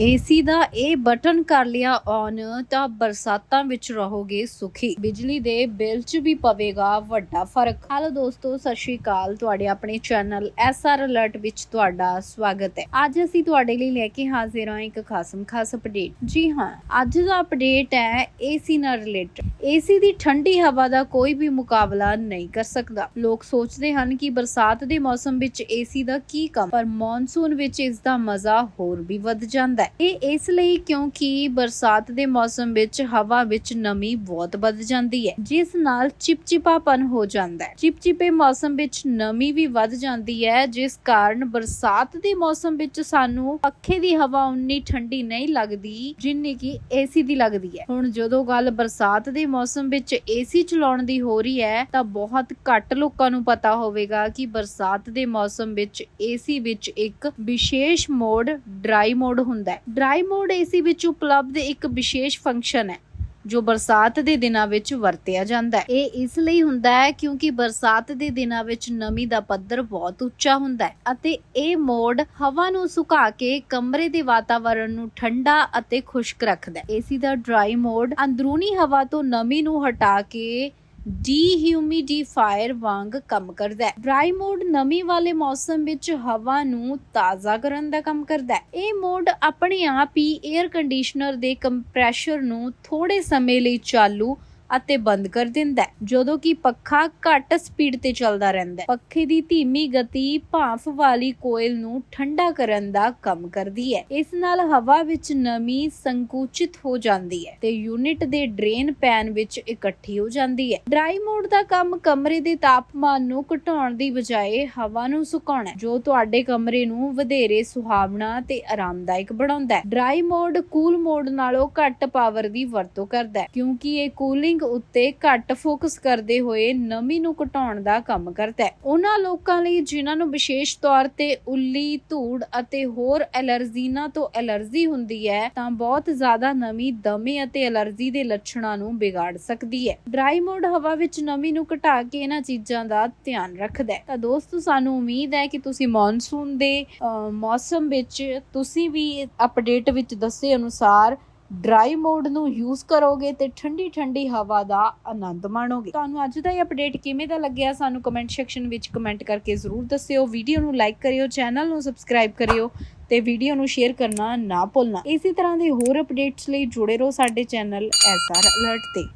AC ਦਾ ਇਹ button ਕਰ ਲਿਆ ਔਨ ਤਾਂ ਬਰਸਾਤਾਂ ਵਿੱਚ ਰਹੋਗੇ ਸੁਖੀ। ਬਿਜਲੀ ਦੇ ਬਿੱਲ 'ਚ ਵੀ ਪਵੇਗਾ ਵੱਡਾ ਫ਼ਰਕ। ਹਾਲੋ ਦੋਸਤੋ, ਸਤਿ ਸ਼੍ਰੀ ਅਕਾਲ। ਤੁਹਾਡੇ ਆਪਣੇ ਚੈਨਲ ਐਸਆਰ ਅਲਰਟ ਵਿੱਚ ਤੁਹਾਡਾ ਸਵਾਗਤ ਹੈ। ਅੱਜ ਅਸੀਂ ਤੁਹਾਡੇ ਲਈ ਲੈ ਕੇ ਹਾਜ਼ਰ ਹਾਂ ਇੱਕ ਖਾਸਮ ਖਾਸ ਅਪਡੇਟ ਜੀ ਹਾਂ, ਅੱਜ ਦਾ ਅਪਡੇਟ ਹੈ ਏਸੀ ਨਾਲ ਰਿਲੇਟਡ ਏਸੀ ਦੀ ਠੰਡੀ ਹਵਾ ਦਾ ਕੋਈ ਵੀ ਮੁਕਾਬਲਾ ਨਹੀਂ ਕਰ ਸਕਦਾ। ਲੋਕ ਸੋਚਦੇ ਹਨ ਕਿ ਬਰਸਾਤ ਦੇ ਮੌਸਮ ਵਿੱਚ ਏਸੀ ਦਾ ਕੀ ਕੰਮ, ਪਰ ਮੌਨਸੂਨ ਵਿੱਚ ਇਸ ਦਾ ਮਜ਼ਾ ਹੋਰ ਵੀ ਵੱਧ ਜਾਂਦਾ ਹੈ। ਇਹ ਇਸ ਲਈ ਕਿਉਂਕਿ ਬਰਸਾਤ ਦੇ ਮੌਸਮ ਵਿੱਚ ਹਵਾ ਵਿੱਚ ਨਮੀ ਬਹੁਤ ਵੱਧ ਜਾਂਦੀ ਹੈ। ਜਿਸ ਨਾਲ ਚਿਪਚਿਪਾਪਨ ਹੋ ਜਾਂਦਾ ਹੈ। ਚਿਪਚਿਪੇ ਮੌਸਮ ਵਿੱਚ ਨਮੀ ਵੀ ਵੱਧ ਜਾਂਦੀ ਹੈ, ਜਿਸ ਕਾਰਨ ਬਰਸਾਤ ਦੇ ਮੌਸਮ ਵਿੱਚ ਸਾਨੂੰ ਪੱਖੇ ਦੀ ਹਵਾ ਉਨੀ ਠੰਡੀ ਨਹੀਂ ਲੱਗਦੀ, ਜਿੰਨੀ ਕਿ ਏਸੀ ਦੀ ਲੱਗਦੀ ਹੈ। ਹੁਣ ਜਦੋਂ ਗੱਲ ਬਰਸਾਤ ਦੇ ਮੌਸਮ ਵਿੱਚ ਏਸੀ ਚਲਾਉਣ ਦੀ ਹੋ ਰਹੀ ਹੈ, ਤਾਂ ਬਹੁਤ ਘੱਟ ਲੋਕਾਂ ਨੂੰ ਪਤਾ ਹੋਵੇਗਾ ਕਿ ਬਰਸਾਤ ਦੇ ਮੌਸਮ ਵਿੱਚ ਏਸੀ ਵਿੱਚ ਇੱਕ ਵਿਸ਼ੇਸ਼ ਮੋਡ, ਡਰਾਈ ਮੋਡ ਹੁੰਦਾ ਹੈ। ਡਰਾਈ ਮੋਡ ਏਸੀ ਵਿੱਚ ਉਪਲਬਧ ਇੱਕ ਵਿਸ਼ੇਸ਼ ਫੰਕਸ਼ਨ ਹੈ, ਜੋ ਬਰਸਾਤ ਦੇ ਦਿਨਾਂ ਵਿੱਚ ਵਰਤਿਆ ਜਾਂਦਾ ਹੈ। ਇਹ ਇਸ ਲਈ ਹੁੰਦਾ ਹੈ ਕਿਉਂਕਿ ਬਰਸਾਤ ਦੇ ਦਿਨਾਂ ਵਿੱਚ ਨਮੀ ਦਾ ਪੱਧਰ ਬਹੁਤ ਉੱਚਾ ਹੁੰਦਾ ਹੈ ਅਤੇ ਇਹ ਮੋਡ ਹਵਾ ਨੂੰ ਸੁਕਾ ਕੇ ਕਮਰੇ ਦੇ ਵਾਤਾਵਰਣ ਨੂੰ ਠੰਡਾ ਅਤੇ ਖੁਸ਼ਕ ਰੱਖਦਾ ਹੈ। ਏਸੀ ਦਾ ਡਰਾਈ ਮੋਡ ਅੰਦਰੂਨੀ ਹਵਾ ਤੋਂ ਨਮੀ ਨੂੰ ਹਟਾ ਕੇ ਡੀਹਿਊਮਿਡੀਫਾਇਰ ਵਾਂਗ ਕੰਮ ਕਰਦਾ ਹੈ। ਡਰਾਈ ਮੋਡ ਨਮੀ ਵਾਲੇ ਮੌਸਮ ਵਿੱਚ ਹਵਾ ਨੂੰ ਤਾਜ਼ਾ ਕਰਨ ਦਾ ਕੰਮ ਕਰਦਾ ਹੈ। ਇਹ ਮੋਡ ਆਪਣੇ ਆਪ ਹੀ 에ਅਰ ਕੰਡੀਸ਼ਨਰ ਦੇ ਕੰਪਰੈਸ਼ਰ ਨੂੰ ਥੋੜੇ ਸਮੇਂ ਲਈ ਚਾਲੂ ਅਤੇ ਬੰਦ ਕਰ ਦਿੰਦਾ ਹੈ, ਜਦੋਂ ਕਿ ਪੱਖਾ ਘੱਟ ਸਪੀਡ ਤੇ ਚੱਲਦਾ ਰਹਿੰਦਾ ਹੈ। ਪੱਖੇ ਦੀ ਧੀਮੀ ਗਤੀ ਭਾਫ ਵਾਲੀ ਕੋਇਲ ਨੂੰ ਠੰਡਾ ਕਰਨ ਦਾ ਕੰਮ ਕਰਦੀ ਹੈ। ਇਸ ਨਾਲ ਹਵਾ ਵਿੱਚ ਨਮੀ ਸੰਕੁਚਿਤ ਹੋ ਜਾਂਦੀ ਹੈ ਤੇ ਯੂਨਿਟ ਦੇ ਡਰੇਨ ਪੈਨ ਵਿੱਚ ਇਕੱਠੀ ਹੋ ਜਾਂਦੀ ਹੈ। ਡਰਾਈ ਮੋਡ ਦਾ ਕੰਮ ਕਮਰੇ ਦੇ ਤਾਪਮਾਨ ਨੂੰ ਘਟਾਉਣ ਦੀ ਬਜਾਏ ਹਵਾ ਨੂੰ ਸੁਕਾਉਣਾ ਜੋ ਤੁਹਾਡੇ ਕਮਰੇ ਨੂੰ ਵਧੇਰੇ ਸੁਹਾਵਣਾ ਤੇ ਆਰਾਮਦਾਇਕ ਬਣਾਉਂਦਾ ਹੈ। ਡਰਾਈ ਮੋਡ ਕੂਲ ਮੋਡ ਨਾਲੋਂ ਘੱਟ ਪਾਵਰ ਦੀ ਵਰਤੋਂ ਕਰਦਾ ਹੈ, ਕਿਉਂਕਿ ਇਹ ਕੂਲਿੰਗ ਉੱਤੇ ਘੱਟ ਫੋਕਸ ਕਰਦੇ ਹੋਏ ਨਮੀ ਨੂੰ ਘਟਾਉਣ ਦਾ ਕੰਮ ਕਰਦਾ ਹੈ। ਉਹਨਾਂ ਲੋਕਾਂ ਲਈ ਜਿਨ੍ਹਾਂ ਨੂੰ ਵਿਸ਼ੇਸ਼ ਤੌਰ ਤੇ ਉੱਲੀ, ਧੂੜ ਅਤੇ ਹੋਰ ਐਲਰਜੀਨਾਂ ਤੋਂ ਐਲਰਜੀ ਹੁੰਦੀ ਹੈ, ਤਾਂ ਬਹੁਤ ਜ਼ਿਆਦਾ ਨਮੀ ਦਮੇ ਅਤੇ ਐਲਰਜੀ ਦੇ ਲੱਛਣਾਂ ਨੂੰ ਵਿਗਾੜ ਸਕਦੀ ਹੈ। ਡਰਾਈ ਮੋਡ ਹਵਾ ਵਿੱਚ ਨਮੀ ਨੂੰ ਘਟਾ ਕੇ ਇਹਨਾਂ ਚੀਜ਼ਾਂ ਦਾ ਧਿਆਨ ਰੱਖਦਾ ਹੈ। ਤਾਂ ਦੋਸਤੋ, ਸਾਨੂੰ ਉਮੀਦ ਹੈ ਕਿ ਤੁਸੀਂ ਮੌਨਸੂਨ ਦੇ ਮੌਸਮ ਵਿੱਚ ਤੁਸੀਂ ਵੀ ਅਪਡੇਟ ਵਿੱਚ ਦੱਸੇ ਅਨੁਸਾਰ ਡਰਾਈ ਮੋਡ ਨੂੰ ਯੂਜ਼ ਕਰੋਗੇ ਤੇ ਠੰਡੀ ਠੰਡੀ ਹਵਾ ਦਾ ਆਨੰਦ ਮਾਣੋਗੇ। ਤੁਹਾਨੂੰ ਅੱਜ ਦਾ ਇਹ ਅਪਡੇਟ ਕਿਵੇਂ ਦਾ ਲੱਗਿਆ ਸਾਨੂੰ ਕਮੈਂਟ ਸੈਕਸ਼ਨ ਵਿੱਚ ਕਮੈਂਟ ਕਰਕੇ ਜ਼ਰੂਰ ਦੱਸਿਓ। ਵੀਡੀਓ ਨੂੰ ਲਾਈਕ ਕਰਿਓ ਚੈਨਲ ਨੂੰ ਸਬਸਕ੍ਰਾਈਬ ਕਰਿਓ ਤੇ ਵੀਡੀਓ ਨੂੰ ਸ਼ੇਅਰ ਕਰਨਾ ਨਾ ਭੁੱਲਣਾ। ਇਸੇ ਤਰ੍ਹਾਂ ਦੇ ਹੋਰ ਅਪਡੇਟਸ ਲਈ ਜੁੜੇ ਰਹੋ ਸਾਡੇ ਚੈਨਲ ਐਸਆਰ ਅਲਰਟ ਤੇ।